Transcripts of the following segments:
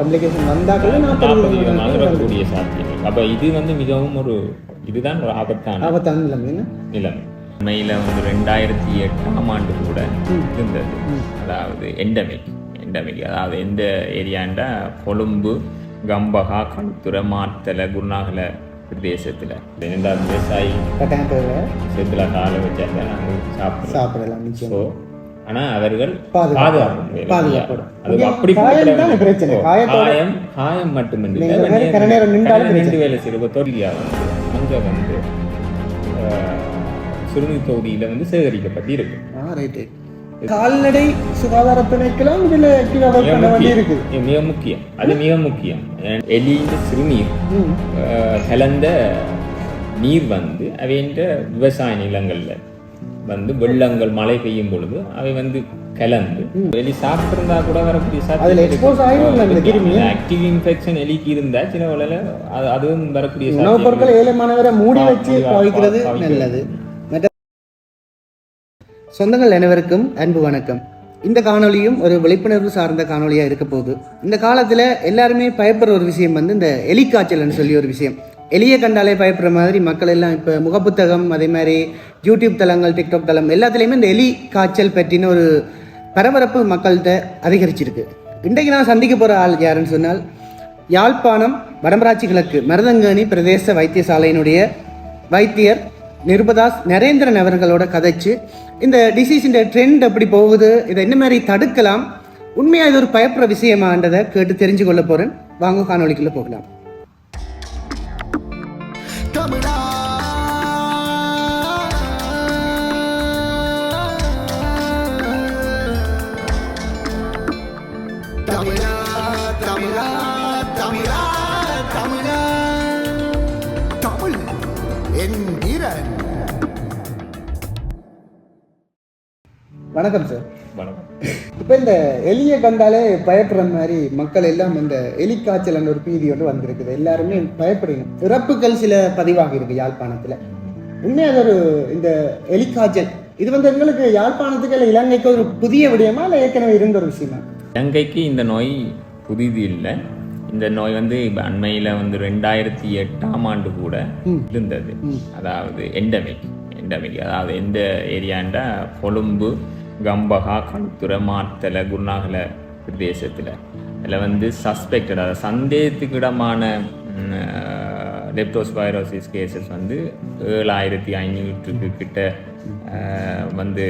Complication வந்தாக்கள் நாற்பது இருக்கக்கூடிய சாத்தியம். அப்போ இது வந்து மிகவும் ஒரு இதுதான் ஒரு ஆபத்தான ஆபத்தான நிலைமை நிலைமை. உண்மையில் வந்து ரெண்டாயிரத்தி எட்டாம் ஆண்டு கூட. இருந்தது. அதாவது எண்டமிக் எண்டமிக் அதாவது எந்த ஏரியாண்டா கொழும்பு கம்பகா களுத்துறை மாத்தலை குருநாகல பிரதேசத்தில். ரெண்டாவது விவசாயி செத்துல காலை வச்சாங்க நாங்கள் சாப்பிடலாம் ஸோ ஆனால் அவர்கள் பாதுகாப்பு. அப்படி காயம். பிரச்சனை. காயம் காயம் மட்டுமின்றி வேலை தொழிலியா வந்து அங்கே வந்து சிறுநீ தொகுதியில் வந்து சேகரிக்கப்பட்டு இருக்கு ஆ ரைட்டு கால்நடை சுகாதார திணைக்களம் இதுல மிக முக்கியம். அது மிக முக்கியம். எலியின் சிறுநீர் கலந்த நீர் வந்து அவைன்ற விவசாய நிலங்கள்ல வந்து வெள்ளங்கள் மழை பெய்யும் பொழுது அவை வந்து கலந்து எலி சாப்பிட்டிருந்தா கூட வரக்கூடிய கிருமி. ஆக்டிவ் இன்ஃபெக்ஷன் எலிக்கு இருந்தா வேளையில அது அதுவும் வரக்கூடிய உணவுப் சாத்தியம் பொருட்களை ஏழைமானவரை மூடி வச்சு பாவிக்கிறது. நல்லது. சொந்தங்கள் அனைவருக்கும் அன்பு வணக்கம். இந்த காணொளியும் ஒரு விழிப்புணர்வு சார்ந்த காணொளியாக இருக்க போகுது. இந்த காலத்தில் எல்லாருமே பயப்படுற ஒரு விஷயம் வந்து இந்த எலிக்காய்ச்சல்னு சொல்லி ஒரு விஷயம். எளிய கண்டாலே பயப்படுற மாதிரி மக்கள் எல்லாம் இப்போ முகப்புத்தகம் அதே மாதிரி யூடியூப் தளங்கள் டிக்டாக் தளம் எல்லாத்துலேயுமே இந்த எலி காய்ச்சல் பற்றின ஒரு பரபரப்பு மக்கள்கிட்ட அதிகரிச்சிருக்கு. இன்றைக்கு நான் சந்திக்க போகிற ஆள் யாருன்னு சொன்னால் யாழ்ப்பாணம் வடமராட்சி கிழக்கு மருதங்கேணி பிரதேச வைத்தியசாலையினுடைய வைத்தியர் நிருபதாஸ் நரேந்திரன் அவர்களோட கதைச்சு இந்த டிசீஸின் ட்ரெண்ட் எப்படி போகுது இதை என்ன மாதிரி தடுக்கலாம் உண்மையாக இது ஒரு பயப்படுற விஷயமான்றதை கேட்டு தெரிஞ்சு கொள்ள போகிறேன் வாங்க காணொலிக்குள்ளே போகலாம். வணக்கம் சார் வணக்கம். இப்போ இந்த எலியை கண்டாலே பயப்படுற மாதிரி மக்கள் எல்லாம் இந்த எலி காய்ச்சல் ஒரு பீதி ஒன்று வந்திருக்குது. எல்லாருமே பயப்படுறீங்க. இறப்புகள் சில பதிவாகி இருக்கு யாழ்ப்பாணத்தில். உண்மையாக அது ஒரு இந்த எலி காய்ச்சல் இது வந்து எங்களுக்கு யாழ்ப்பாணத்துக்கு இல்லை இலங்கைக்கு ஒரு புதிய விடயமா இல்லை ஏற்கனவே இருந்த ஒரு விஷயமா? இலங்கைக்கு இந்த நோய் புதிது இல்லை. இந்த நோய் வந்து இப்போ அண்மையில் வந்து ரெண்டாயிரத்தி எட்டாம் ஆண்டு கூட. இருந்தது. அதாவது எண்டமிக் எண்டமிக் அதாவது எந்த ஏரியாண்டா கொழும்பு கம்பகா களுத்துறை மாத்தலை குருநாகல பிரதேசத்தில். இதில் வந்து சஸ்பெக்டட் அதாவது சந்தேகத்துக்கிடமான லெப்டோஸ்பைரோசிஸ் கேசஸ் வந்து ஏழாயிரத்தி ஐநூற்றுக்கு கிட்ட வந்து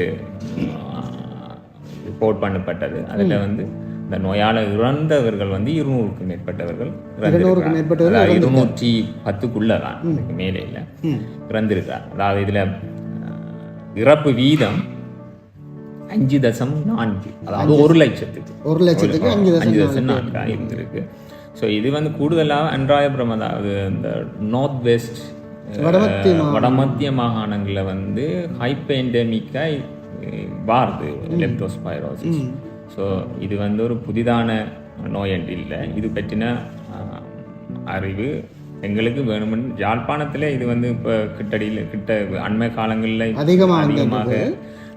ரிப்போர்ட் பண்ணப்பட்டது. அதில் வந்து இந்த நோயால் இறந்தவர்கள் வந்து இருநூறுக்கும் மேற்பட்டவர்கள் அதாவது இருநூற்றி பத்துக்குள்ள தான் மேலே இல்லை. ம். இறந்திருக்கார் அதாவது இதில் இறப்பு வீதம் அஞ்சு தசம் நான்கு. அதாவது ஒரு லட்சத்துக்கு. ஒரு லட்சத்துக்கு அஞ்சு தசம் நான்காக இருந்திருக்கு ஸோ இது வந்து கூடுதலாக அன்றாயபுரம் அதாவது இந்த நார்த் வெஸ்ட் வடமத்திய மாகாணங்களில் வந்து ஹைப்பெண்டமிக்காக வாருது. லெப்டோஸ்பைரோசிஸ் ஸோ இது வந்து ஒரு புதிதான நோய் என்று இல்லை. இது பற்றின அறிவு எங்களுக்கு வேணுமென்று யாழ்ப்பாணத்தில் இது வந்து இப்போ கிட்டடியில் கிட்ட அண்மை காலங்களில் அதிகமாக அதிகமாக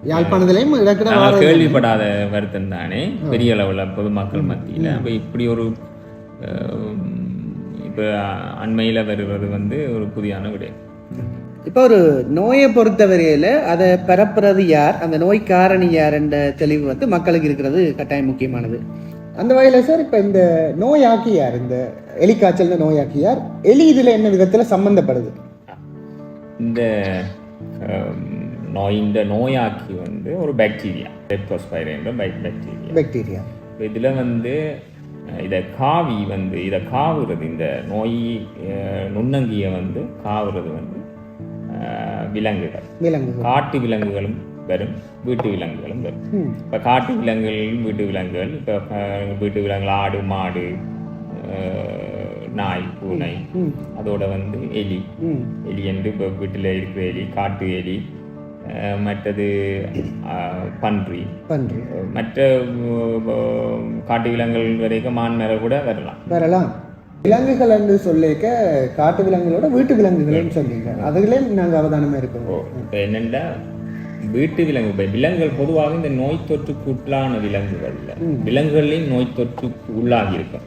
யாழ்ப்பாணத்திலையும் இடக்கிட கேள்விப்படாத வருத்தம் தானே. பெரிய அளவில் பொதுமக்கள் மத்தியில். அப்போ இப்படி ஒரு இப்போ அண்மையில் வருவது வந்து ஒரு புதியான விடயம் இப்போ ஒரு நோயை பொறுத்தவரையில் அதை பரப்புறது யார் அந்த நோய் காரணி யார் என்ற தெளிவு வந்து மக்களுக்கு இருக்கிறது கட்டாயம் முக்கியமானது. அந்த வகையில் சார் இப்போ இந்த நோயாக்கி யார் இந்த எலி காய்ச்சல் நோயாக்கி யார் எலி இதில் என்ன விதத்தில் சம்மந்தப்படுது இந்த ஹம், நோயின் நோயாக்கி வந்து ஒரு பாக்டீரியா லெப்டோஸ்பைர் என்ற பாக்டீரியா பாக்டீரியா இதில் வந்து இதை காவி வந்து இதை காவுறது இந்த நோய் நுண்ணங்கியை வந்து காவுறது வந்து விலங்குகள். விலங்குகள். காட்டு விலங்குகளும் வரும் வீட்டு விலங்குகளும் வரும். இப்போ காட்டு விலங்குகள் வீட்டு விலங்குகள் இப்போ வீட்டு விலங்குகள் ஆடு மாடு நாய் பூனை அதோட வந்து எலி. எலி என்று இப்போ வீட்டில் இருக்கிற எலி காட்டு எலி மற்றது பன்றி. பன்றி. மற்ற காட்டு விலங்குகள் வரைக்கும் மான்மேல கூட வரலாம். வரலாம். விலங்குகள் என்று சொல்லிக்க காட்டு விலங்குகளோட வீட்டு விலங்குகளையும் சொன்னீங்க அதுலேயும் நாங்கள் அவதானமாக இருக்கோம். இப்போ என்னென்னா வீட்டு விலங்கு இப்ப விலங்குகள் பொதுவாக இந்த நோய் தொற்றுக்கு உள்ளான விலங்குகள்ல. விலங்குகள்லையும் நோய் தொற்றுக்கு உள்ளாகி இருக்கும்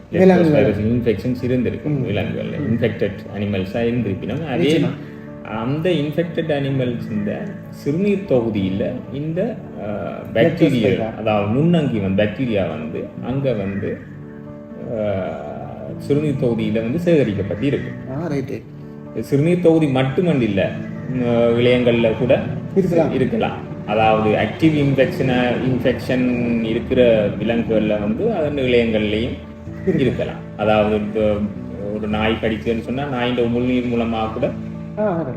இன்ஃபெக்ஷன்ஸ் இருந்திருக்கும். விலங்குகள்ல. இன்ஃபெக்டட் அனிமல்ஸா இருந்திருப்பினும் அதே அந்த இன்ஃபெக்டட் அனிமல்ஸ் இந்த சிறுநீர் தொகுதியில இந்த பாக்டீரியா அதாவது நுண்ணங்கி வந்து பாக்டீரியா வந்து அங்க வந்து சிறுநீர் தொகுதியில வந்து சேகரிக்கப்பட்டு இருக்கு சிறுநீர் தொகுதி மட்டுமல்ல இல்ல ம், இழையங்கள்ல கூட இருக்கலாம். அதாவது ஆக்டிவ் இன்ஃபெக்ஷன இன்ஃபெக்ஷன் இருக்கிற விலங்குகள்ல வந்து அதன் இழையங்கள்லையும் இருக்கலாம். அதாவது ஒரு நாய் கடிச்சுன்னு சொன்னா நாயின் உமிழ்நீர் மூலமா கூட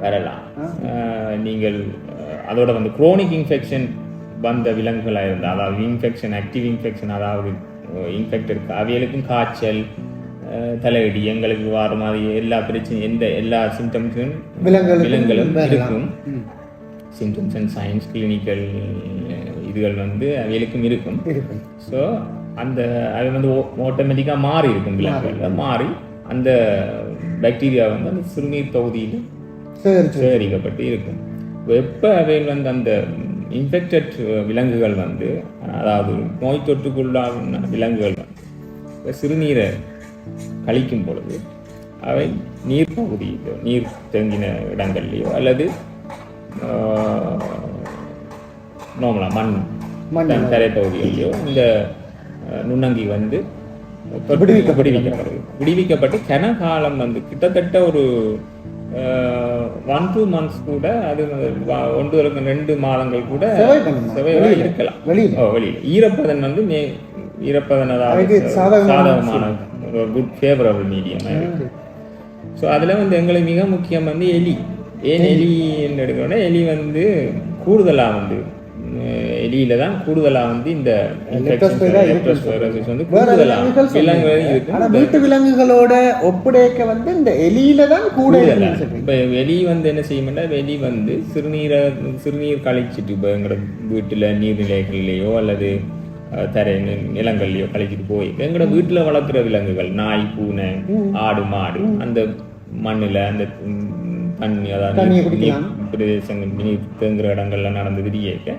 வரலாம். நீங்கள் அதோட வந்து குரோனிக் இன்ஃபெக்ஷன் வந்த விலங்குகளாக இருந்தால் அதாவது இன்ஃபெக்ஷன் ஆக்டிவ் இன்ஃபெக்ஷன் அதாவது இன்ஃபெக்டட் அவைகளுக்கும் காய்ச்சல் தலையடி எங்களுக்கு வர மாதிரி எல்லா பிரச்சனையும் எந்த எல்லா சிம்டம்ஸும் விலங்குகளும். இருக்கும். சிம்டம்ஸ் அண்ட் சயின்ஸ் கிளினிக்கல் இதுகள் வந்து அவைகளுக்கும் இருக்கும். ஸோ அந்த அது வந்து ஆட்டோமேட்டிக்காக மாறி இருக்கும் விலங்குகளில். மாறி. அந்த பாக்டீரியா வந்து அந்த சிறுநீர் தொகுதியில் சேகரிக்கப்பட்டு இருக்கும். எப்போ அவைகள் வந்து அந்த இன்ஃபெக்டட் விலங்குகள் வந்து அதாவது நோய் தொற்றுக்குள்ளான விலங்குகள் வந்து இப்ப சிறுநீரை கழிக்கும் பொழுது அவை நீர் பகுதியிலோ நீர் தேங்கின இடங்கள்லையோ அல்லது நார்மலாக மண் மண் தரை பகுதிகளிலோ இந்த நுண்ணங்கி வந்து தொற்று விடுவிக்கப்படுது விடுவிக்கப்பட்டு கன காலம் வந்து கிட்டத்தட்ட ஒரு ஒன் டூ மந்த்ஸ் கூட அது ஒன்று அல்லது ரெண்டு மாதங்கள் கூட வெளியில? இருக்கலாம். வெளியில? வெளியில. ஈரப்பதன் வந்து மே ஈரப்பதன் அதாவது சாதகமான சாதகமான குட் ஃபேவரபிள் மீடியம் ஸோ அதில் வந்து எங்களுக்கு மிக முக்கியம் வந்து எலி. ஏன் எலி. எடுக்கிறோன்னா எலி வந்து கூடுதலாக வந்து எலியில தான் கூடுதலாக வந்து இந்த வந்து கூடுதலாக விலங்குகள் வீட்டு விலங்குகளோட ஒப்படைக்க வந்து இந்த எலியில தான் கூட இப்போ வெளி வந்து என்ன செய்யும்னா வெளி வந்து சிறுநீரை சிறுநீர் கழிச்சிட்டு இப்போ எங்களோட வீட்டில் நீர்நிலைகள்லையோ அல்லது தரை நிலங்கள்லையோ கழிச்சிட்டு போய் எங்களோட வீட்டில் வளர்க்குற விலங்குகள் நாய் பூனை ஆடு மாடு அந்த மண்ணில் அந்த தண்ணி அதாவது. பிரதேசங்கள் நீர் தேங்குற இடங்கள்ல நடந்து விரியேக்க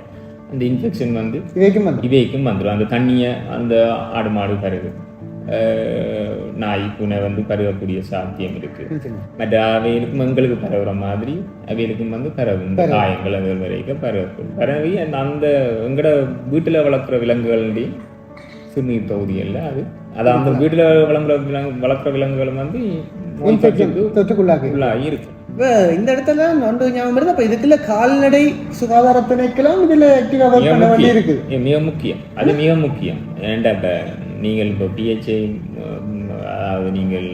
அந்த இன்ஃபெக்ஷன் வந்து இவைக்கும் வந்து இவைக்கும் வந்துடும் அந்த தண்ணியை அந்த ஆடு மாடு பருகு நாய் பூனை வந்து பருகக்கூடிய சாத்தியம் இருக்கு மற்ற அவைகளுக்கும் எங்களுக்கு பரவுற மாதிரி அவைகளுக்கும் வந்து பரவும் இந்த காயங்கள் அது வரைக்கும் பரவும் பரவி அந்த அந்த எங்கட வீட்டில் வளர்க்குற விலங்குகளுடைய சிறுநீர் தொகுதிகளில் அது அது அந்த வீட்டில் வளர்க்குற விலங்கு வளர்க்குற விலங்குகளும் வந்து தொற்றுக்குள்ளாக இருக்கு இப்ப இந்த இடத்துல ஒன்று ஞாபகம் வருது. அப்ப இதுக்குள்ள கால்நடை சுகாதார திணைக்கெல்லாம் இதுல ஆக்டிவா ஒர்க் பண்ண வேண்டி முக்கியம். இருக்கு ஏ, மிக முக்கியம். அது மிக முக்கியம். ஏன்டா இப்போ நீங்கள் இப்போ பிஹெச்ஐ அதாவது நீங்கள்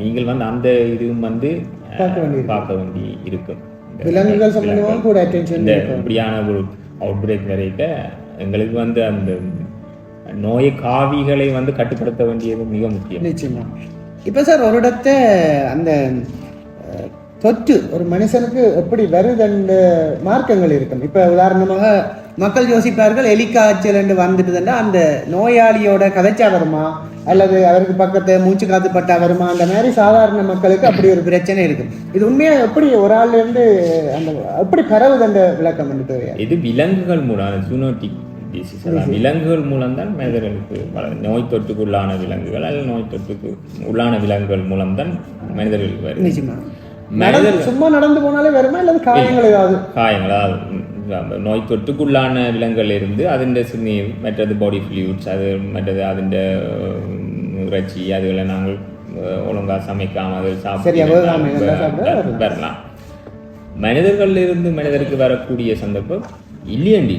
நீங்கள் வந்து அந்த இதுவும் வந்து பார்க்க வேண்டியிருக்கு. பார்க்க வேண்டி இருக்கும். விலங்குகள் சம்பந்தமா விலங்குகள். கூட அட்டென்ஷன் இப்படியான ஒரு அவுட் பிரேக் வரைக்க எங்களுக்கு வந்து அந்த நோய் காவிகளை வந்து கட்டுப்படுத்த வேண்டியது மிக முக்கியம். நிச்சயமா. இப்ப சார் ஒரு இடத்த அந்த தொற்று ஒரு மனுஷனுக்கு எப்படி வருதுன்ற மார்க்கங்கள் இருக்கும். இப்ப உதாரணமாக மக்கள் யோசிப்பார்கள் எலிக்காய்ச்சல் என்று வந்துட்டுதுன்னா அந்த நோயாளியோட கதைச்சா வருமா? அல்லது அவருக்கு பக்கத்து மூச்சு காத்து பட்டா வருமா? அந்த மாதிரி சாதாரண மக்களுக்கு அப்படி ஒரு பிரச்சனை இருக்கு இது உண்மையா எப்படி ஒரு ஆள்ல இருந்து அந்த எப்படி பரவுது அந்த விளக்கம் என்று தேவையா இது விலங்குகள் மூலம் ஜூனோட்டிக் டிசீஸ் அதான் விலங்குகள் மூலம்தான் மனிதர்களுக்கு வர- நோய் தொற்றுக்கு உள்ளான விலங்குகள் அல்லது நோய் தொற்றுக்கு உள்ளான விலங்குகள் மூலம்தான் மனிதர்களுக்கு வருது சும்மா நடந்து போனாலே வருமா இல்லது காயங்கள் ஏதாவது? காயங்களா நோய் தொற்றுக்குள்ளான விலங்குகள் இருந்து அதிൻ്റെ சுண்ணி மற்றது பாடி ஃப்ளூயிட்ஸ் அது மற்றது அதிൻ്റെ இறைச்சி அதுகளை நாங்கள் ஒழுங்காக சமைக்காம அதில் சாப்பிட்டு வரலாம். மனிதர்கள் இருந்து மனிதருக்கு வரக்கூடிய சந்தர்ப்பம் இல்லையண்டி.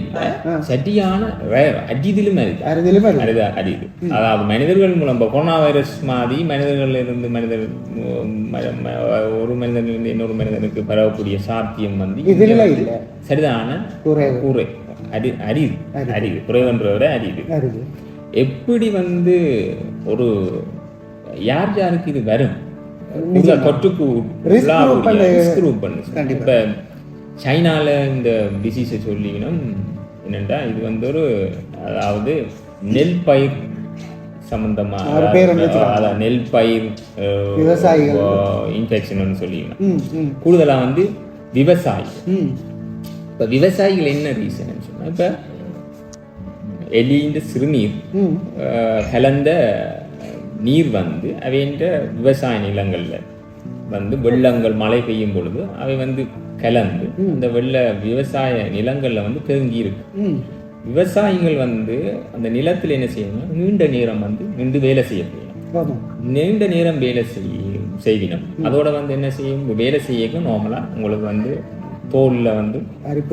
சரியான அறுதிலுமே இருக்கு அரிது அரிது. அதாவது மனிதர்கள் மூலம் இப்போ கொரோனா வைரஸ் மாதிரி மனிதர்கள்ல இருந்து மனிதர் ஒரு மனிதனிலிருந்து இன்னொரு மனிதனுக்கு பரவக்கூடிய சாத்தியம் வந்து இதுல இல்ல. சரிதான குறை. அரி அரிது. அரிது. குறைவன்ற விட அரிது. எப்படி வந்து ஒரு யார் யாருக்கு இது வரும்? தொற்றுக்கு இப்ப சைனால இந்த டிசீஸை சொல்லிக்கணும். என்னண்டா இது வந்து ஒரு அதாவது நெல் பயிர் சம்பந்தமா ஒரு பேர் வந்து அதாவது, அதான் நெல் பயிர் விவசாயிகள். இன்ஃபெக்ஷன் சொல்லிக்கணும். ம் ம். கூடுதலா வந்து விவசாயி இப்போ விவசாயிகள் என்ன ரீசன் சொன்னால் இப்போ எலியின் சிறுநீர் கலந்த நீர் வந்து அவைன்ற விவசாய நிலங்களில் வந்து வெள்ளங்கள் மழை பெய்யும் பொழுது அவை வந்து கலந்து அந்த வெள்ள விவசாய நிலங்களில் வந்து தேங்கி இருக்கு விவசாயிகள் வந்து அந்த நிலத்தில் என்ன செய்யணும் நீண்ட நேரம் வந்து நின்று வேலை செய்ய போயிடும் ஆமாம் நீண்ட நேரம் வேலை செய்ய செய்வினம் அதோட வந்து என்ன செய்யும்? வேலை செய்யக்கும் நார்மலா உங்களுக்கு வந்து தோல்ல வந்து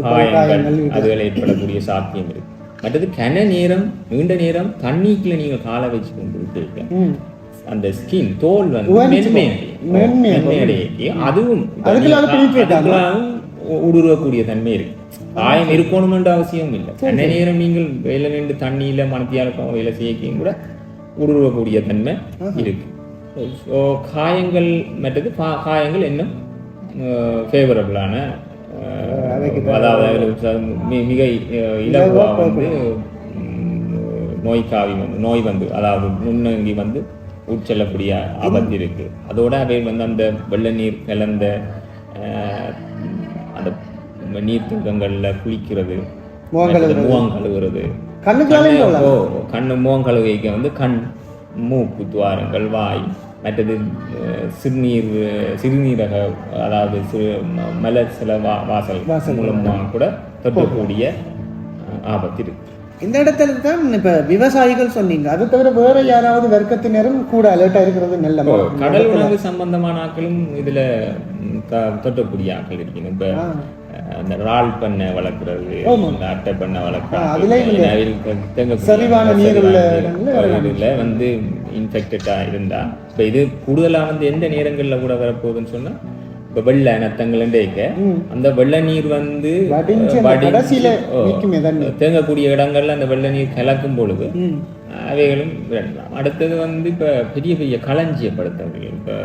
காயங்கள் அதுகள் ஏற்படக்கூடிய சாத்தியம் இருக்கு. மற்றது கன நேரம் நீண்ட நேரம் தண்ணிக்குள்ள நீங்க காலை வச்சு கொண்டு அந்த ஸ்கின் தோல் வந்து உவர்ந்து மென்மையடையும். மென்மையா மென்மையடையும். அதுவும் ஊடுருவக்கூடிய தன்மை இருக்கு. காயம் இருக்கணும்ன்ற அவசியம் இல்லை. கன நேரம் நீங்கள் வேலை நின்று தண்ணியில மனத்தியால வேலை செய்யக்கையும் கூட ஊடுருவக்கூடிய தன்மை இருக்கு. ஸோ காயங்கள் மற்றது காயங்கள் இன்னும் ஃபேவரபிளான அதாவது மிக அஹ், இலகுவா வந்து நோய்க்காவி வந்து நோய் வந்து அதாவது முன்னங்கி வந்து உட்செல்லக்கூடிய ஆபத்து இருக்கு. அதோட அவை வந்து அந்த வெள்ள நீர் கலந்த அந்த நீர் துங்கங்கள்ல குளிக்கிறது முகம் கழுவுறது. கண்ணு- முகம் கழுவிக்க வந்து கண் மூக்கு துவாரங்கள் வாய் மற்றது சிறுநீர் சிறுநீரக அதாவது சிறு ம- மல சில வா வாசல் மூலமாக கூட தொற்றக்கூடிய அஹ், ஆபத்து இருக்கு. இந்த இடத்துல தான் இப்ப விவசாயிகள் சொன்னீங்க. அது தவிர வேற யாராவது வர்க்கத்தினரும் கூட அலர்ட்டா இருக்கிறது நல்ல கடல் உணவு சம்பந்தமான ஆட்களும் இதுல ம், த- தொற்றக்கூடிய ஆட்கள் இருக்கணும் இப்ப அந்த ரால் பண்ணை வளர்க்குறது அட்டை பண்ணை வளர்க்குறது சரிவான நீர். உள்ள வந்து இன்ஃபெக்டடா இருந்தா இப்ப இது கூடுதலா வந்து எந்த நேரங்கள்ல கூட வரப்போகுதுன்னு சொன்னா இப்ப வெள்ள நத்தங்கள்ன்றேக்க அந்த வெள்ள நீர் வந்து. தேங்கக்கூடிய இடங்கள்ல அந்த வெள்ள நீர் கலக்கும் பொழுது. அவைகளும் விரட்டலாம் அடுத்தது வந்து இப்ப பெரிய பெரிய களஞ்சியப்படுத்தவர்கள் இப்ப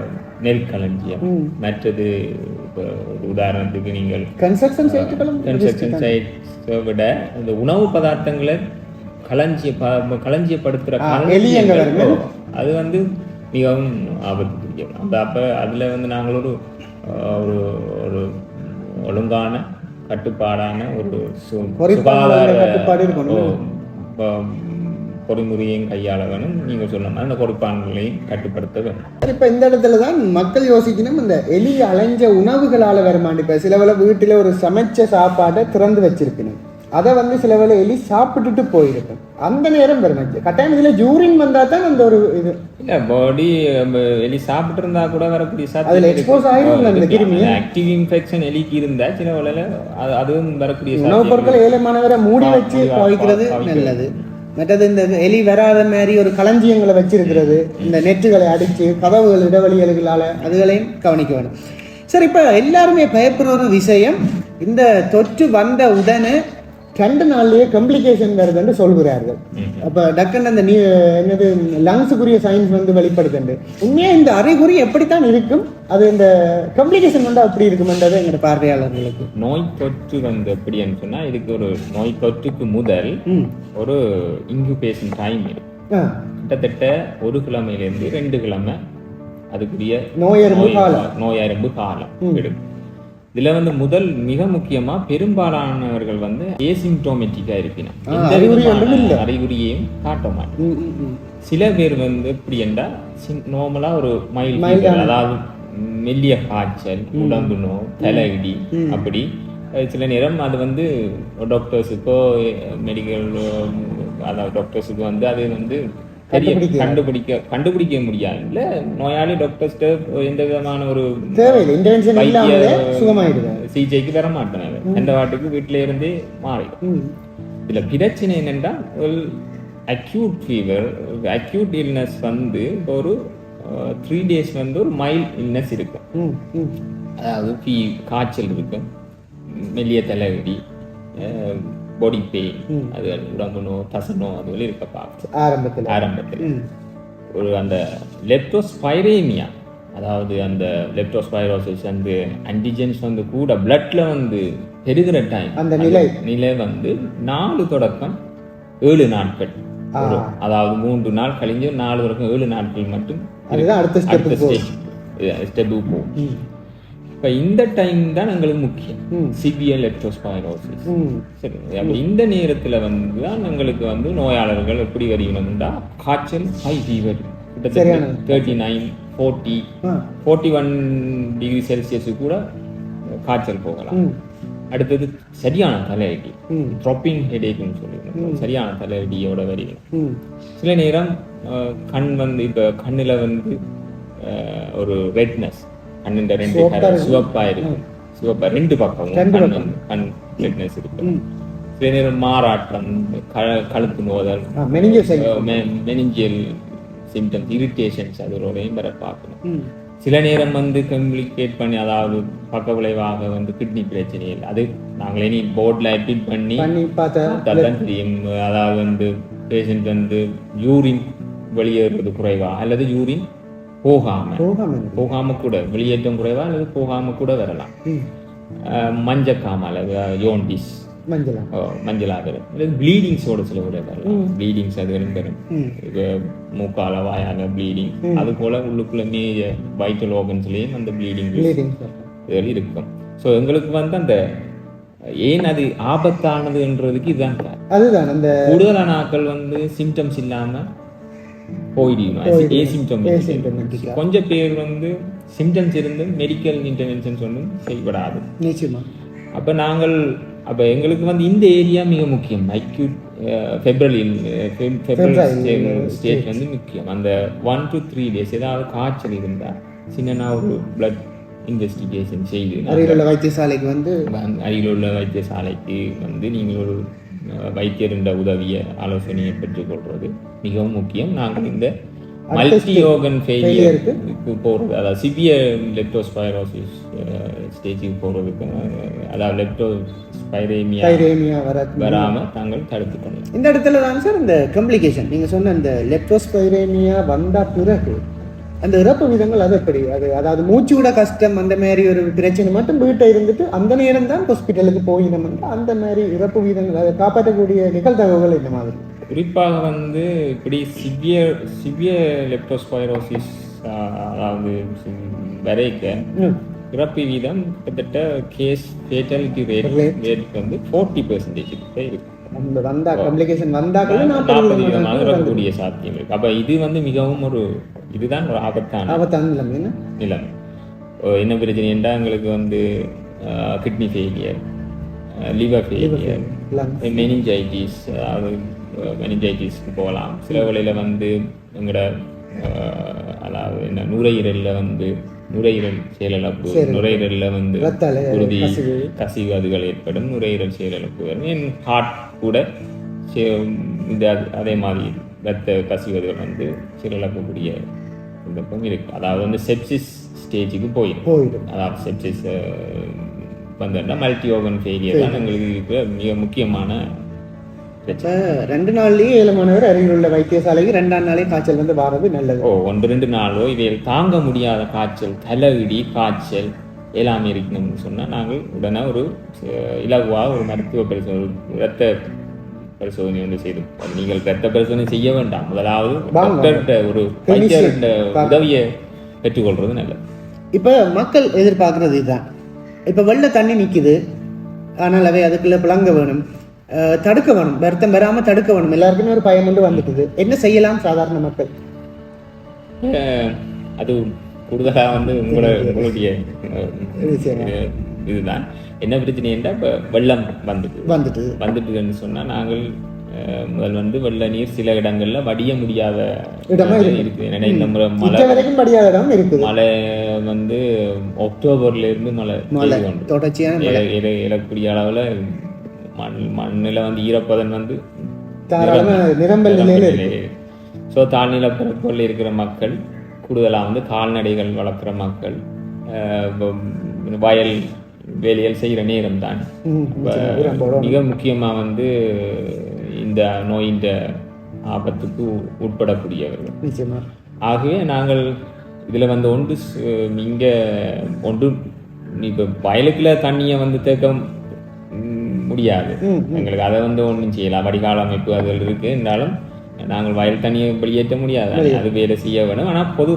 நெல் களஞ்சியம் மற்றது இப்ப உதாரணத்துக்கு நீங்கள் கன்ஸ்ட்ரக்ஷன் கன்ஸ்ட்ரக்ஷன் சைட்ஸை விட இந்த உணவு பதார்த்தங்களை களஞ்சிய எங்க களஞ்சியங்கள், அது வந்து மிகவும் ஆபத்துக்குரிய அந்த அப்ப அதுல வந்து நாங்கள் ஒரு ஒரு ஒரு ஒழுங்கான கட்டுப்பாடான ஒரு சுகாதார கட்டுப்பாடு இருக்கணும். ஓ, ப- பொறிமுறையையும் கையாள வேணும் நீங்க சொன்ன அந்த பொறுப்பான்களையும் கட்டுப்படுத்த வேணும் இப்ப இந்த இடத்துல தான் மக்கள் யோசிக்கணும். இந்த எலி அலைஞ்ச உணவுகளால வருமானு இப்ப சில வேளை வீட்டுல ஒரு சமைச்ச சாப்பாடை திறந்து வச்சிருக்கணும். அதை வந்து சில வேளை எலி சாப்பிட்டுட்டு போயிருக்கும் அந்த நேரம் வரும் கட்டாயம் இதுல ஜூரின் வந்தா தான் அந்த ஒரு இது. இல்ல பாடி எலி சாப்பிட்டு இருந்தா கூட வரக்கூடிய அதுல expose ஆயிரும் அந்த கிருமி. ஆக்டிவ் இன்ஃபெக்ஷன் எலிக்கு இருந்தா சில வேளையில அது- அதுவும் வரக்கூடிய உணவுப் பொருட்களை ஏழைமானவரை மூடி வச்சு பாவிக்கிறது. நல்லது. மற்றது இந்த எலி வராத மாதிரி ஒரு களஞ்சியங்களை வச்சிருக்கிறது. இந்த நெட்டுகளை அடிச்சு கதவுகள் இடைவெளிகளால அதுகளையும் கவனிக்க வேணும். சரி இப்போ எல்லாருமே பயப்படுற ஒரு விஷயம் இந்த தொற்று வந்த உடனே ரெண்டு நாள்லயே கம்ப்ளிகேஷன் வருதுன்னு சொல்கிறார்கள். அப்ப டக்குன்னு அந்த நீ என்னது லங்ஸுக்குரிய சயின்ஸ் வந்து வெளிப்படுத்துண்டு உண்மையா இந்த அறிகுறி எப்படித்தான் இருக்கும்? அது இந்த கம்ப்ளிகேஷன் வந்து அப்படி இருக்குமென்றது எங்களோட பார்வையாளர்களுக்கு. நோய் தொற்று வந்து எப்படின்னு சொன்னா இதுக்கு ஒரு நோய் தொற்றுக்கு முதல் ஒரு இன்குபேஷன் டைம் கிட்டத்தட்ட ஒரு கிழமையிலேருந்து ரெண்டு கிழமை அதுக்குரிய நோயறிவு நோய் காலம். நோயறிவு காலம் எடுக்கும். இதுல வந்து முதல் மிக முக்கியமா பெரும்பாலானவர்கள் வந்து ஏசிம்டோமேட்டிக்கா இருப்பினும். எந்த. அறிகுறியையும் காட்ட மாட்டோம். சில பேர் வந்து எப்படி என்றா நார்மலா ஒரு மைல் ஆன- அதாவது மெல்லிய காய்ச்சல் உடம்பு நோ தலையிடி அப்படி. சில நேரம் அது வந்து டாக்டர்ஸுக்கோ மெடிக்கல் அதாவது டாக்டர்ஸுக்கு வந்து அது வந்து தெரிய கண்டுபிடிக்க. கண்டுபிடிக்க முடியாது. இல்ல நோயாளி டாக்டர்ஸ்ட எந்த விதமான ஒரு தேவையில்லை. இன்டென்ஷன் சுகமாயிடுது சிகிச்சைக்கு வர மாட்டாங்க எந்த வாட்டுக்கு வீட்டில இருந்தே மாறிடும். இதுல பிரச்சனை என்னன்னா அக்யூட் ஃபீவர் அக்யூட் இல்னஸ் வந்து ஒரு த்ரீ டேஸ் வந்து ஒரு மைல்ட் இல்னஸ் இருக்கும். அதாவது ஃபீ காய்ச்சல் இருக்கும். மெல்லிய தலைவலி பாடி பெயின் அது உடம்பு நோ தசனோ அதுவரை இருக்க பார்க்கும் ஆரம்பத்துல ஆரம்பத்தில். ஒரு அந்த லெப்டோஸ்பைரேமியா அதாவது அந்த லெப்டோஸ்பைரோசிஸ் வந்து ஆன்டிஜென்ஸ் வந்து கூட பிளட்ல வந்து பெருகிற டைம் அந்த நிலை. நிலை வந்து நாலு தொடக்கம் ஏழு நாட்கள் அதாவது மூன்று நாள் கழிஞ்சு நாலு வரைக்கும் ஏழு நாட்கள் மட்டும் அடுத்த அடுத்த போகும். இப்போ இந்த டைம் தான் எங்களுக்கு முக்கியம். லெப்டோஸ்பைரோசிஸ் ம். சரி அப்ப இந்த நேரத்துல வந்து தான் எங்களுக்கு வந்து நோயாளர்கள் எப்படி வருகிறோம்னா காய்ச்சல் ஹை ஃபீவர் கிட்டத்தட்ட. Thirty nine forty forty one degree celsius கூட காய்ச்சல் போகலாம். அடுத்தது சரியான தலையடி. ட்ராப்பிங் ஹெடேக்னு சொல்லுவோம் சரியான தலையடியோட வருகிறோம் சில நேரம் கண் வந்து இப்போ கண்ணுல வந்து ஒரு ரெட்னஸ் கண்ணுன்ற ரெண்டு சிவப்பா இருக்கும். சிவப்பா இருக்கும். ரெண்டு பக்கமும் ரெண்டு கண் பக்கம். கண் ரெட்னஸ் இருக்கு ம். சில நேரம் மாறாட்டம் கழுத்து நோதல் மெனிஞ்சியல் சிம்டம்ஸ் இரிட்டேஷன்ஸ் அதோடையும் வர பார்க்கணும். சில நேரம் வந்து கம்ப்ளிகேட் பண்ணி அதாவது பக்க விளைவாக வந்து கிட்னி பிரச்சனை இல்லை. அது நாங்களே நீ போர்டில் அட்மிட் பண்ணி அதான் தெரியும். அதாவது வந்து பேஷண்ட் வந்து யூரின் வெளியேறுவது குறைவா? அல்லது யூரின் போகாம. போகாம. போகாம கூட வெளியேற்றம் குறைவா அல்லது போகாம கூட வரலாம். ம். அஹ் மஞ்சக்காமல் யோண்டிஸ் மஞ்சளா? மஞ்சளா வரும் ப்ளீடிங்ஸோட சில கூட வரலாம். ப்ளீடிங்ஸ் அதுகளும் வரும் மூக்கால வாயால ப்ளீடிங் அது போல உள்ளுக்குள்ள மேய வைட்டல் ஆர்கன்ஸ்லேயும் அந்த ப்ளீடிங் இருக்கும். ஸோ எங்களுக்கு வந்து அந்த ஏன் அது ஆபத்தானதுன்றதுக்கு இதுதான் காரணம். அதுதான் அந்த கூடுதலான ஆட்கள் வந்து சிம்டம்ஸ் இல்லாம போயிடணும் ஏசிம்டம் asymptomatic ஆ. கொஞ்சம் பேர் வந்து சிம்டம்ஸ் இருந்து மெடிக்கல் இன்டர்வென்ஷன்ஸ் ஒன்றும் செய்யப்படாது. நிச்சயமா. அப்ப நாங்கள் அப்ப எங்களுக்கு வந்து இந்த ஏரியா மிக முக்கியம். அக்யூட் ஃபெப்ரலில் ஃபெப்ரல் ஸ்டேஜ் வந்து முக்கியம். அந்த ஒன் டு த்ரீ டேஸ் ஏதாவது காய்ச்சல் இருந்தா சின்னனா ஒரு பிளட் இன்வெஸ்டிகேஷன் செய்து அருகில் உள்ள வைத்தியசாலைக்கு வந்து அருகில் உள்ள வைத்தியசாலைக்கு வந்து நீங்கள் ஒரு வைத்தியரின் உதவியை ஆலோசனையை பெற்றுக்கொள்வது மிகவும் முக்கியம். நாங்கள் இந்த மல்டி ஓகன் ஃபெயிலியருக்கு போகிறது அதாவது சிவியர் லெப்டோஸ்பைரோசிஸ் ஸ்டேஜுக்கு போகிறதுக்கு அதாவது லெப்டோஸ்பைரேமியா வராமல் தாங்கள் தடுத்துக்கணும் இந்த இடத்துல தான் சார் இந்த கம்ப்ளிகேஷன் நீங்க சொன்ன இந்த லெப்டோஸ்பைரேமியா வந்த பிறகு அந்த இறப்பு விதங்கள் அது எப்படி? அது அதாவது மூச்சு விட கஷ்டம் அந்த மாதிரி ஒரு பிரச்சனை மட்டும் வீட்டை இருந்துட்டு அந்த நேரம் தான் ஹாஸ்பிட்டலுக்கு போயிடும் அந்த மாதிரி இறப்பு விதங்கள் அதை காப்பாற்றக்கூடிய நிகழ்தகவுகள் இந்த மாதிரி? குறிப்பாக வந்து இப்படி சிவியர் சிவியர் லெப்டோஸ்பைரோசிஸ் அதாவது வரைக்க. இறப்பு வீதம் கிட்டத்தட்ட கேஸ் ஃபேட்டாலிட்டி ரேட் ரேட் வந்து ஃபோர்ட்டி பெர்சன்டேஜ் இருக்கு. வந்தா கம்ப்ளிகேஷன் வந்தாக்கள் வரக்கூடிய சாத்தியம் இருக்கு அப்ப இது வந்து மிகவும் ஒரு இதுதான் ஒரு ஆபத்தான ஆபத்தான நிலைமை என்ன? நிலைமை என்ன பிரச்சனை என்றால் எங்களுக்கு வந்து kidney failure liver failure. Meningitis அதாவது மெனிஞ்சைட்டிஸ்க்கு போகலாம். சில வேளையில் வந்து எங்களோட அதாவது என்ன நுரையீரலில் வந்து நுரையீரல் செயலிழப்பு நுரையீரலில் வந்து குருதி கசிவு. அதுகள் ஏற்படும் நுரையீரல் செயலிழப்பு வரும். ஹார்ட் கூட இந்த அது- மாதிரி ரத்த கசிவுகள் வந்து செயலிழக்கக்கூடிய சந்தர்ப்பம் இருக்கு. அதாவது வந்து செப்சிஸ் ஸ்டேஜுக்கு போயிடும். போயிடும். அதாவது செப்சிஸ் வந்தோம்னா மல்டி ஓகன் ஃபெயிலியர் தான் எங்களுக்கு இருக்கிற மிக முக்கியமான இப்ப ரெண்டு நாள்லயே ஏழுமானவர் அருகில் உள்ள வைத்தியசாலைக்கு ரெண்டாம் நாளே காய்ச்சல் வந்து வாரது நல்லது. ஓ ஒன்று ரெண்டு நாளோ இவையில் தாங்க முடியாத காய்ச்சல் தலையிடி காய்ச்சல் எல்லாமே இருக்கணும்னு சொன்னால் நாங்கள் உடனே ஒரு இலகுவாக ஒரு மருத்துவ பரிசோதனை இரத்த பரிசோதனை வந்து செய்து அது நீங்கள் இரத்த பரிசோதனை செய்ய வேண்டாம். முதலாவது. டாக்டர்கிட்ட ஒரு வைத்தியர்கிட்ட உதவியை பெற்றுக்கொள்றது நல்லது. இப்ப மக்கள் எதிர்பார்க்கறது இதுதான். இப்ப வெள்ள தண்ணி நிக்குது. ஆனால் அவை அதுக்குள்ள பிளங்க வேணும். தடுக்க வேணும். வருத்தம் வராம தடுக்க வேணும். எல்லாருக்குமே ஒரு பயம் வந்து வந்துட்டுது. என்ன செய்யலாம் சாதாரண மக்கள்? அது கூடுதலாக வந்து உங்களோட உங்களுடைய இதுதான். என்ன பிரச்சனை என்றால் இப்போ வெள்ளம் வந்துட்டு. வந்துட்டு. வந்துட்டுன்னு சொன்னா நாங்கள் முதல் வந்து வெள்ள நீர் சில இடங்கள்ல வடிய முடியாத இடமா இருக்கு. இருக்கு ஏன்னா இந்த முறை இச்ச மழை வரைக்கும் படியாத இடம் இருக்குது. மழை வந்து அக்டோபர்ல இருந்து மழை மழை. தொடர்ச்சியான இழக்கூடிய அளவுல மண் மண்ணில் வந்து ஈரப்பதன் வந்து நிரம்பல் நிலையில ஸோ தாழ்நில பரப்புகளில் இருக்கிற மக்கள் கூடுதலாக வந்து கால்நடைகள் வளர்க்குற மக்கள் வயல் வேலைகள் செய்கிற நேரம் தான் மிக முக்கியமாக வந்து இந்த நோயின் ஆபத்துக்கு உட்படக்கூடியவர்கள். ஆகவே நாங்கள் இதில் வந்து ஒன்று இங்கே ஒன்று இப்போ வயலுக்குள்ள தண்ணியை வந்து தேக்க முடியாது. எங்களுக்கு அதை வந்து ஒன்றும் செய்யலாம். வடிகால் அமைப்பு அதில் இருக்கு இருந்தாலும் நாங்கள் வயல் தண்ணியை வெளியேற்ற முடியாது. அது வேலை செய்ய வேணும் ஆனால் பொது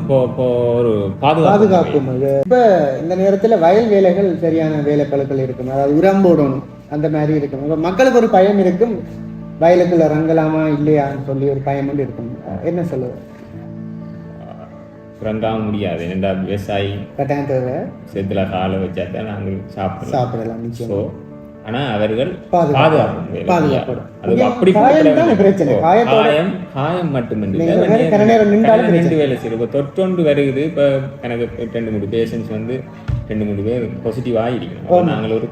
ஒரு பாதுகாப்பு. இப்ப இந்த நேரத்துல வயல் வேலைகள் சரியான வேலைப்பழுக்கள் இருக்கும். அதாவது உரம் போடணும். அந்த மாதிரி இருக்கும். இப்ப மக்களுக்கு ஒரு பயம் இருக்கும். வயலுக்குள்ள இறங்கலாமா இல்லையான்னு சொல்லி ஒரு பயம் வந்து இருக்கும். என்ன சொல்லுவோம் பிறங்காம முடியாது. ஏன்னா விவசாயி கட்டாயம் தேவை. செத்துல காலை வச்சா தான் நாங்கள் சாப்பிடலாம். சாப்பிடலாம் நிச்சயம். ஸோ ஆனா அவர்கள் பாதுகாப்பு. அப்படி காயம். பிரச்சனை. காயம் காயம் மட்டுமின்றி. நின்று வேலை செய்யும் இப்போ தொற்றொண்டு வருகுது. இப்போ எனக்கு ரெண்டு மூணு பேஷண்ட்ஸ் வந்து ரெண்டு மூணு பேர் பாசிட்டிவ் ஆகிருக்கணும் நாங்கள் ஒரு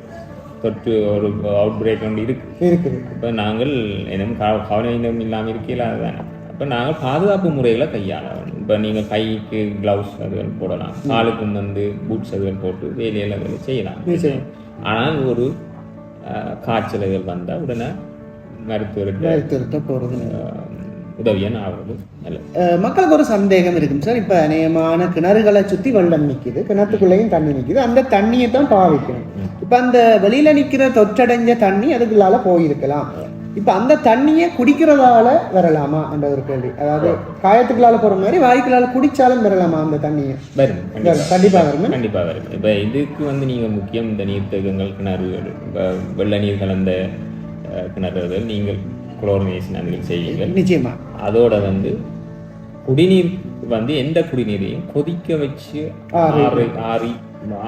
தொற்று ஒரு அவுட் பிரேக் ஒன்று இருக்கு. இருக்குது இப்போ நாங்கள் என்னும் கவ- கவனம் இல்லாமல் இருக்கையில் அதுதானே. அப்போ நாங்கள் பாதுகாப்பு முறைகளை கையாள வேணும் இப்போ நீங்கள் கைக்கு க்ளவுஸ் அதுகள் போடலாம். காலுக்கும் வந்து பூட்ஸ் அதுகள் போட்டு வேலையில் அதுகள் செய்யலாம். ஆனால் ஒரு காய்ச்சல்கள் வந்தால் உடனே மருத்துவர்கிட்ட மருத்துவர்கிட்ட போறது அஹ், உதவியை ஆகிறது மக்களுக்கு ஒரு சந்தேகம் இருக்கும் சார் இப்போ அநேகமான கிணறுகளை சுற்றி வெள்ளம் நிற்கிது கிணத்துக்குள்ளேயும் தண்ணி நிற்கிது அந்த தண்ணியை தான் பாவிக்கணும் இப்போ அந்த வெளியில நிற்கிற தொற்றடைஞ்ச தண்ணி அதுக்குள்ளால போயிருக்கலாம் இப்போ அந்த தண்ணியை குடிக்கிறதால வரலாமா என்ற ஒரு கேள்வி. அதாவது காயத்துக்குள்ளால போற மாதிரி வாய்க்குள்ளால குடிச்சாலும் வரலாமா அந்த தண்ணியை? வரும் வரும். கண்டிப்பா. வரும். கண்டிப்பாக வரும் இப்போ இதுக்கு வந்து நீங்கள் முக்கியம் இந்த நீர்த்தேக்கங்கள் கிணறுகள் இப்போ வெள்ள நீர் கலந்த கிணறுகள் நீங்கள் குளோரினேஷன் அதுகள் செய்வீங்கள் நிச்சயமா. அதோட வந்து குடிநீர் வந்து எந்த குடிநீரையும் கொதிக்க வச்சு ஆறி. ஆறி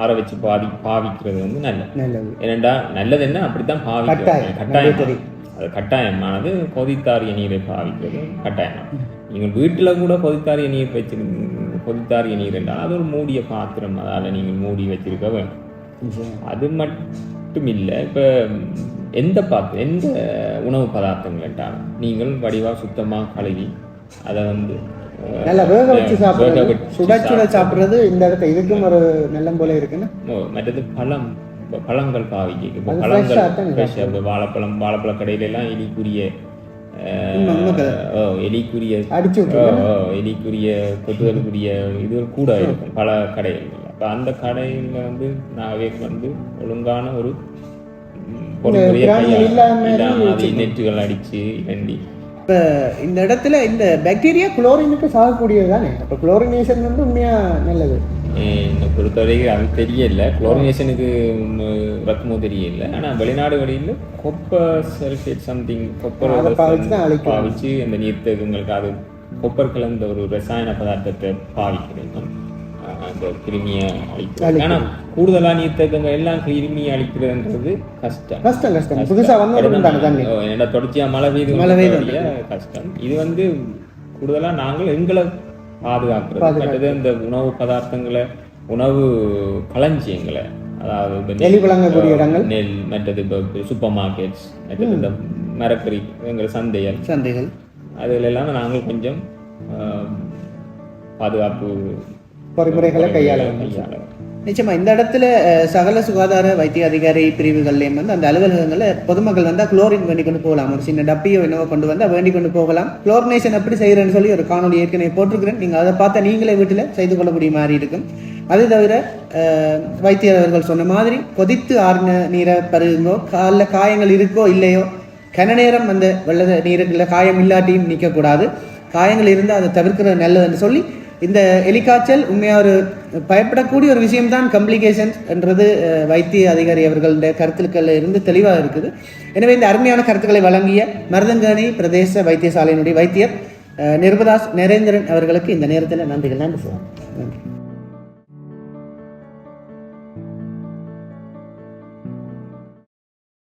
ஆறி வச்சு பாதி பாவிக்கிறது வந்து நல்லது. நல்லது. ஏனெண்டா நல்லது என்ன? அப்படித்தான். பாவிக்கிறது கட்டாயம். அது கட்டாயமானது. கொதித்தாரிய நீரை பாவிக்கிறது. கட்டாயம் நீங்கள் வீட்டில் கூட கொதித்தாரிய நீர் வச்சு கொதித்தாரிய நீர் என்றால் அது ஒரு மூடிய பாத்திரம். அதால் நீங்கள் மூடி வச்சிருக்க வேண்டும். அது மட்டும் இல்லை இப்போ எந்த பாத்திரம் எந்த உணவு பதார்த்தங்கள் என்றாலும் நீங்கள் வடிவாக சுத்தமாக கழுவி அதை வந்து நல்லா வேக வச்சு சாப்பிடுறது. சுட சுட சாப்பிடுறது. இந்த இடத்த இதுக்கும் ஒரு நல்லம் போல இருக்குன்னு? மற்றது பழம். இப்ப பழங்கள் பாவிக்கு இப்போ பழங்கள் இப்ப வாழைப்பழம் வாழைப்பழ கடையில எல்லாம் எலிக்குரிய எலிக்குரிய எலிக்குரிய கொட்டுதலுக்குரிய இது கூட இருக்கும் பல கடைகள். அப்போ அந்த கடையில் வந்து நாவே வந்து ஒழுங்கான ஒரு. நெட்டுகள் அடிச்சு வெண்டி. இப்போ இந்த இடத்துல இந்த பாக்டீரியா குளோரினுக்கு சாகக்கூடியது தானே அப்போ குளோரினேஷன் வந்து உண்மையா நல்லது. என்னை பொறுத்தவரைக்கும் அது தெரியல. குளோரினேஷனுக்கு ரத்தமோ தெரியல. ஆனால் வெளிநாடு வழியில் கொப்பர் சல்ஃபேட் சம்திங் கொப்பர் பாவிச்சு அந்த நீர்த்தேக்கங்களுக்கு அது கொப்பர் கலந்த ஒரு ரசாயன பதார்த்தத்தை பாவிக்கிறோம். அந்த கிருமியை அழிக்கிறது ஆனால் கூடுதலாக நீர்த்தேக்கங்கள் எல்லாம் கிருமியை அழிக்கிறதுன்றது கஷ்டம். கஷ்டம் கஷ்டம். புதுசா வந்து என்னடா தொடர்ச்சியா மழை பெய்து மழை பெய்து கஷ்டம். இது வந்து கூடுதலா நாங்கள் எங்களை பாதுகாக்கிறது. மற்றது இந்த உணவு பதார்த்தங்களை உணவு களஞ்சியங்களை அதாவது எலி வழங்கக்கூடிய இடங்கள். நெல் மற்றது இப்போ சூப்பர் மார்க்கெட்ஸ் மற்றது இந்த மரக்கறி எங்கள் சந்தைகள். சந்தைகள். அதுல எல்லாம் நாங்கள் கொஞ்சம் பாதுகாப்பு பொறிமுறைகளை கையாள. கையாள நிச்சயமாக நிச்சயமா இந்த இடத்துல சகல சுகாதார வைத்திய அதிகாரி பிரிவுகள்லையும் வந்து அந்த அலுவலகங்களில் பொதுமக்கள் வந்தால் குளோரின் வேண்டி கொண்டு போகலாம். ஒரு சின்ன டப்பியோ என்னவோ கொண்டு வந்தால் வேண்டி கொண்டு போகலாம். குளோரினேஷன் எப்படி செய்கிறேன்னு சொல்லி ஒரு காணொலி ஏற்கனவே போட்டிருக்கிறேன். நீங்கள் அதை பார்த்தா நீங்களே வீட்டில் செய்து கொள்ளக்கூடிய மாதிரி இருக்கும். அது தவிர வைத்தியர் அவர்கள் சொன்ன மாதிரி கொதித்து ஆறின நீரை பருகுங்கோ காலில் காயங்கள் இருக்கோ இல்லையோ கன நேரம் அந்த வெள்ள நீருக்குள்ள காயம் இல்லாட்டியும் நிற்கக்கூடாது காயங்கள் இருந்தால் அதை தவிர்க்கிறது நல்லதுன்னு சொல்லி இந்த எலிக்காய்ச்சல் உண்மையாக ஒரு பயப்படக்கூடிய ஒரு விஷயம்தான் கம்ப்ளிகேஷன்ஸ் என்றது வைத்திய அதிகாரி அவர்களுடைய கருத்துக்கள் இருந்து தெளிவாக இருக்குது. எனவே இந்த அருமையான கருத்துக்களை வழங்கிய மருதங்கணி பிரதேச வைத்தியசாலையினுடைய வைத்தியர் நிருபதாஸ் நரேந்திரன் அவர்களுக்கு இந்த நேரத்தில் நன்றிகள். நன்றி சார். நன்றி.